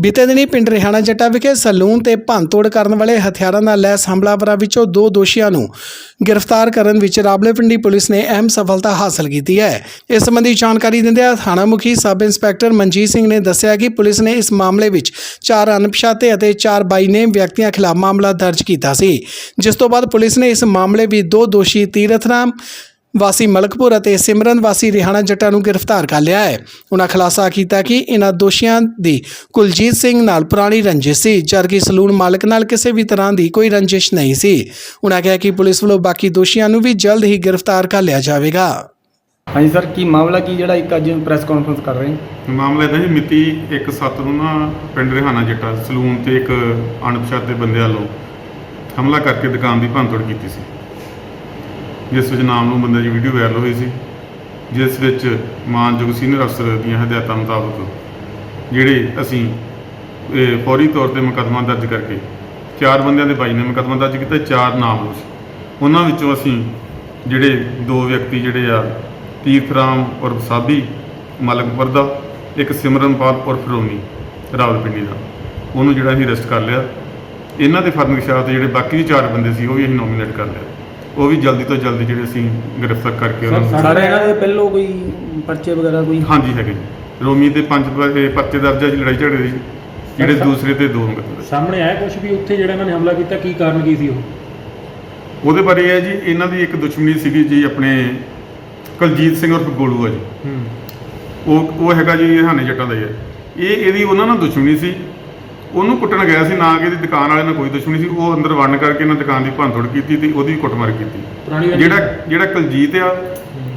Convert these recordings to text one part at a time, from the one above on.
ਬੀਤੇ ਦਿਨੀ ਪਿੰਡ ਰਿਹਾਣਾ ਜੱਟਾ ਵਿਖੇ ਸਲੂਨ ਤੇ ਭੰਨਤੋੜ ਕਰਨ ਵਾਲੇ ਹਥਿਆਰਾਂ ਨਾਲ ਲੈਸ ਹਮਲਾਵਰਾਂ ਵਿੱਚੋਂ ਦੋ ਦੋਸ਼ੀਆਂ ਨੂੰ ਗ੍ਰਿਫਤਾਰ ਕਰਨ ਵਿੱਚ ਰਾਵਲਪਿੰਡੀ ਪੁਲਿਸ ਨੇ ਅਹਿਮ ਸਫਲਤਾ ਹਾਸਲ ਕੀਤੀ ਹੈ। ਇਸ ਸੰਬੰਧੀ ਜਾਣਕਾਰੀ ਦਿੰਦਿਆਂ ਥਾਣਾ ਮੁਖੀ ਸਬ ਇੰਸਪੈਕਟਰ ਮਨਜੀਤ ਸਿੰਘ ਨੇ ਦੱਸਿਆ ਕਿ ਪੁਲਿਸ ਨੇ ਇਸ ਮਾਮਲੇ ਵਿੱਚ ਚਾਰ ਅਣਪਛਾਤੇ ਅਤੇ ਚਾਰ ਬਾਈਨੇਮ ਵਿਅਕਤੀਆਂ ਖਿਲਾਫ ਮਾਮਲਾ ਦਰਜ ਕੀਤਾ ਸੀ, ਜਿਸ ਤੋਂ ਬਾਅਦ ਪੁਲਿਸ ਨੇ ਇਸ ਮਾਮਲੇ ਵਿੱਚ ਦੋ ਦੋਸ਼ੀ ਤੀਰਥ ਰਾਮ ਵਾਸੀ ਮਲਕਪੁਰ ਅਤੇ ਸਿਮਰਨ ਵਾਸੀ ਰਿਹਾਣਾ ਜੱਟਾਂ ਨੂੰ ਗ੍ਰਿਫਤਾਰ ਕਰ ਲਿਆ ਹੈ। ਉਹਨਾਂ ਖੁਲਾਸਾ ਕੀਤਾ ਕਿ ਇਹਨਾਂ ਦੋਸ਼ੀਆਂ ਦੀ ਕੁਲਜੀਤ ਸਿੰਘ ਨਾਲ ਪੁਰਾਣੀ ਰੰਜਿਸ਼ ਸੀ। ਜਦਕਿ ਸਲੂਨ ਮਾਲਕ ਨਾਲ ਕਿਸੇ ਵੀ ਤਰ੍ਹਾਂ ਦੀ ਕੋਈ ਰੰਜਿਸ਼ ਨਹੀਂ ਸੀ। ਉਹਨਾਂ ਕਿਹਾ ਕਿ ਪੁਲਿਸ ਵੱਲੋਂ ਬਾਕੀ ਦੋਸ਼ੀਆਂ ਨੂੰ ਵੀ ਜਲਦ ਹੀ ਗ੍ਰਿਫਤਾਰ ਕਰ ਲਿਆ ਜਾਵੇਗਾ। ਹਾਂਜੀ ਸਰ ਕੀ ਮਾਮਲਾ ਕੀ ਜਿਹੜਾ ਇੱਕ ਅੱਜ ਪ੍ਰੈਸ ਕਾਨਫਰੰਸ ਕਰ ਰਹੇ ਹਾਂ? ਮਾਮਲਾ ਇਹਦਾ ਜੀ ਮਿਤੀ 1/7 ਨੂੰ ਨਾ ਪਿੰਡ ਰਿਹਾਨਾ ਜੱਟਾ ਸਲੂਨ ਤੇ ਇੱਕ ਅਣਪਛਾਤੇ ਬੰਦੇ ਵੱਲੋਂ ਹਮਲਾ ਕਰਕੇ ਦੁਕਾਨ ਦੀ ਭੰਨਤੋੜ ਕੀਤੀ ਸੀ। ਜਿਸ ਵਿੱਚ ਨਾਮ ਨੂੰ ਬੰਦੇ ਦੀ ਵੀਡੀਓ ਵਾਇਰਲ ਹੋਈ ਸੀ, ਜਿਸ ਵਿੱਚ ਮਾਨਯੋਗ ਸੀਨੀਅਰ ਅਫਸਰ ਦੀਆਂ ਹਦਾਇਤਾਂ ਮੁਤਾਬਕ ਜਿਹੜੇ ਅਸੀਂ, ਇਹ ਫੌਰੀ ਤੌਰ ਤੇ ਮੁਕੱਦਮਾ ਦਰਜ ਕਰਕੇ ਚਾਰ ਬੰਦਿਆਂ ਦੇ ਬਾਈ ਨੇ ਮੁਕੱਦਮਾ ਦਰਜ ਕੀਤਾ, ਚਾਰ ਨਾਮ ਸੀ। ਉਹਨਾਂ ਵਿੱਚੋਂ ਅਸੀਂ ਜਿਹੜੇ ਦੋ ਵਿਅਕਤੀ ਜਿਹੜੇ ਆ, ਤੀਰਥ ਰਾਮ ਔਰ ਸਾਬੀ ਮਲਕਪੁਰ ਦਾ ਇੱਕ ਸਿਮਰਨਪਾਲ ਔਰ ਰੋਮੀ, ਰਾਵਲਪਿੰਡੀ ਦਾ। ਉਹਨੂੰ ਜਿਹੜਾ ਅਸੀਂ ਅਰੈਸਟ ਕਰ ਲਿਆ। ਇਹਨਾਂ ਦੇ ਫਰਨਗਸ਼ਾਹ ਤੇ ਜਿਹੜੇ ਬਾਕੀ ਚਾਰ ਬੰਦੇ ਸੀ, ਉਹ ਵੀ ਅਸੀਂ ਨੋਮੀਨੇਟ ਕਰ ਲਿਆ। ਉਹ ਵੀ ਜਲਦੀ ਤੋਂ ਜਲਦੀ ਜਿਹੜੇ ਅਸੀਂ ਗ੍ਰਿਫਤਾਰ ਕਰਕੇ ਉਹਨਾਂ ਨੂੰ ਸਾਰੇ ਇਹਨਾਂ ਦੇ ਪਹਿਲੋਂ ਕੋਈ ਪਰਚੇ ਵਗੈਰਾ ਕੋਈ? ਹਾਂਜੀ ਹੈਗੇ ਜੀ। ਰੋਮੀ ਤੇ ਪੰਜ ਪ- ਇਹ ਪਰਚੇ ਦਰਜ ਆ ਜੀ ਲੜਾਈ ਝਗੜੇ ਦੀ ਜਿਹੜੇ ਦੂਸਰੇ ਤੇ ਦੋ ਮੁਕੱਦਮੇ ਸਾਹਮਣੇ ਆਇਆ ਕੁਝ ਵੀ ਉੱਥੇ ਜਿਹੜਾ ਇਹਨਾਂ ਨੇ ਹਮਲਾ ਕੀਤਾ ਕੀ ਕਾਰਨ ਕੀ ਸੀ ਉਹ? ਉਹਦੇ ਬਾਰੇ ਇਹ ਹੈ ਜੀ ਇਹਨਾਂ ਦੀ ਇੱਕ ਦੁਸ਼ਮਣੀ ਸੀਗੀ ਜੀ ਆਪਣੇ ਕੁਲਜੀਤ ਸਿੰਘ ਉਰਫ ਗੋਲੂ ਆ ਜੀ। ਹੂੰ। ਉਹ ਉਹ ਹੈਗਾ ਜੀ ਹਾਨੇ ਜੱਟਾਂ ਦਾ ਹੀ ਹੈ ਇਹ ਇਹਦੀ ਉਹਨਾਂ ਨਾਲ ਦੁਸ਼ਮਣੀ ਸੀ। ਉਹਨੂੰ ਕੁੱਟਣ ਗਿਆ ਸੀ ਨਾ ਕਿ ਇਹਦੀ ਦੁਕਾਨ ਵਾਲੇ ਨਾਲ ਕੋਈ ਦੁਸ਼ਮਣੀ ਸੀ। ਉਹ ਅੰਦਰ ਵੜਨ ਕਰਕੇ ਇਹਨਾਂ ਦੁਕਾਨ ਦੀ ਭੰਨਤੋੜ ਕੀਤੀ ਤੇ ਉਹਦੀ ਕੁੱਟਮਾਰ ਕੀਤੀ। ਪੁਰਾਣੀ ਜਿਹੜਾ ਜਿਹੜਾ ਕੁਲਜੀਤ ਆ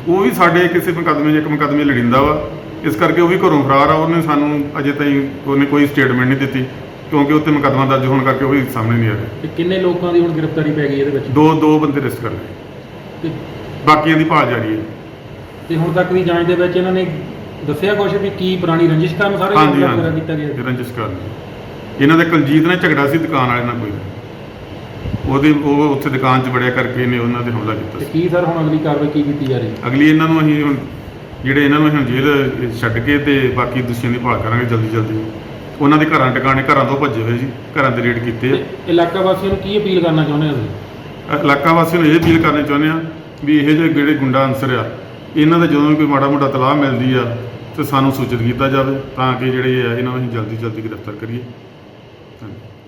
ਉਹ ਵੀ ਸਾਡੇ ਕਿਸੇ ਮੁਕੱਦਮੇ 'ਚ ਇੱਕ ਮੁਕੱਦਮੇ ਲੜਿੰਦਾ ਵਾ। ਇਸ ਕਰਕੇ ਉਹ ਵੀ ਘਰੋਂ ਫਰਾਰ ਆ ਉਹਨੇ ਸਾਨੂੰ ਅਜੇ ਤਾਈਂ ਉਹਨੇ ਕੋਈ ਸਟੇਟਮੈਂਟ ਨਹੀਂ ਦਿੱਤੀ ਕਿਉਂਕਿ ਉੱਤੇ ਮੁਕੱਦਮਾ ਦਰਜ ਹੋਣ ਕਰਕੇ ਉਹ ਵੀ ਸਾਹਮਣੇ ਨਹੀਂ ਆ ਰਿਹਾ। ਤੇ ਕਿੰਨੇ ਲੋਕਾਂ ਦੀ ਹੁਣ ਗ੍ਰਿਫਤਾਰੀ ਪੈ ਗਈ ਇਹਦੇ ਵਿੱਚ? ਦੋ ਦੋ ਬੰਦੇ ਅਰੈਸਟ ਕਰ ਲਏ। ਤੇ- ਬਾਕੀਆਂ ਦੀ ਭਾਲ ਜਾਰੀ ਹੈ। ਤੇ ਹੁਣ ਤੱਕ ਦੀ ਜਾਂਚ ਦੇ ਵਿੱਚ ਇਹਨਾਂ ਨੇ ਦੱਸਿਆ ਕੁਝ ਵੀ ਕੀ ਪੁਰਾਣੀ ਰੰਜਿਸ਼ ਕਾਰਨ ਸਾਰੇ ਹਾਂਜੀ ਵਗੈਰਾ ਕੀਤਾ ਹਾਂਜੀ ਗਿਆ ਰੰਜਿਸ਼ ਕਰਨ। ਇਹਨਾਂ ਦੇ ਕੁਲਜੀਤ ਨੇ ਝਗੜਾ ਸੀ ਦੁਕਾਨ ਵਾਲੇ ਨਾਲ ਕੋਈ। ਉਹਦੇ ਉਹ ਉੱਥੇ ਦੁਕਾਨ 'ਚ ਵੜਿਆ ਕਰਕੇ ਇਹਨੇ ਉਹਨਾਂ ਤੇ ਹਮਲਾ ਕੀਤਾ। ਤੇ ਸੀ ਕੀ ਸਰ ਹੁਣ ਅਗਲੀ ਕਾਰਵਾਈ ਕੀ ਕੀਤੀ ਜਾ ਰਹੀ ਹੈ? ਅਗਲੀ ਇਹਨਾਂ ਨੂੰ ਅਸੀਂ ਹੁਣ ਜਿਹੜੇ ਇਹਨਾਂ ਨੂੰ ਅਸੀਂ ਹੁਣ ਜੇਲ੍ਹ ਛੱਡ ਕੇ ਤੇ ਬਾਕੀ ਦੋਸ਼ੀਆਂ ਦੀ ਭਾਲ ਕਰਾਂਗੇ ਜਲਦੀ ਜਲਦੀ। ਉਹਨਾਂ ਦੇ ਘਰਾਂ ਟਿਕਾਣੇ ਘਰਾਂ ਤੋਂ ਭੱਜੇ ਹੋਏ ਜੀ ਘਰਾਂ ਦੇ ਰੇਡ ਕੀਤੇ ਆ। ਤੇ ਇਲਾਕਾ ਵਾਸੀਆਂ ਨੂੰ ਕੀ ਅਪੀਲ ਕਰਨਾ ਚਾਹੁੰਦੇ ਹੋ ਤੁਸੀਂ? ਇਲਾਕਾ ਵਾਸੀਆਂ ਨੂੰ ਇਹ ਅਪੀਲ ਕਰਨੀ ਚਾਹੁੰਦੇ ਆ ਵੀ ਇਹ ਜਿਹੇ ਜਿਹੜੇ ਗੁੰਡਾ ਅਨਸਰ ਆ ਇਹਨਾਂ ਦਾ ਜਦੋਂ ਵੀ ਕੋਈ ਮਾੜਾ ਮੋਟਾ ਤਲਾਹ ਮਿਲਦੀ ਆ ਤੇ ਸਾਨੂੰ ਸੂਚਿਤ ਕੀਤਾ ਜਾਵੇ ਤਾਂ ਕਿ ਜਿਹੜੇ ਆ ਇਹਨਾਂ ਨੂੰ ਅਸੀਂ ਜਲਦੀ ਜਲਦੀ ਗ੍ਰਿਫਤਾਰ ਕਰੀਏ। Thank you.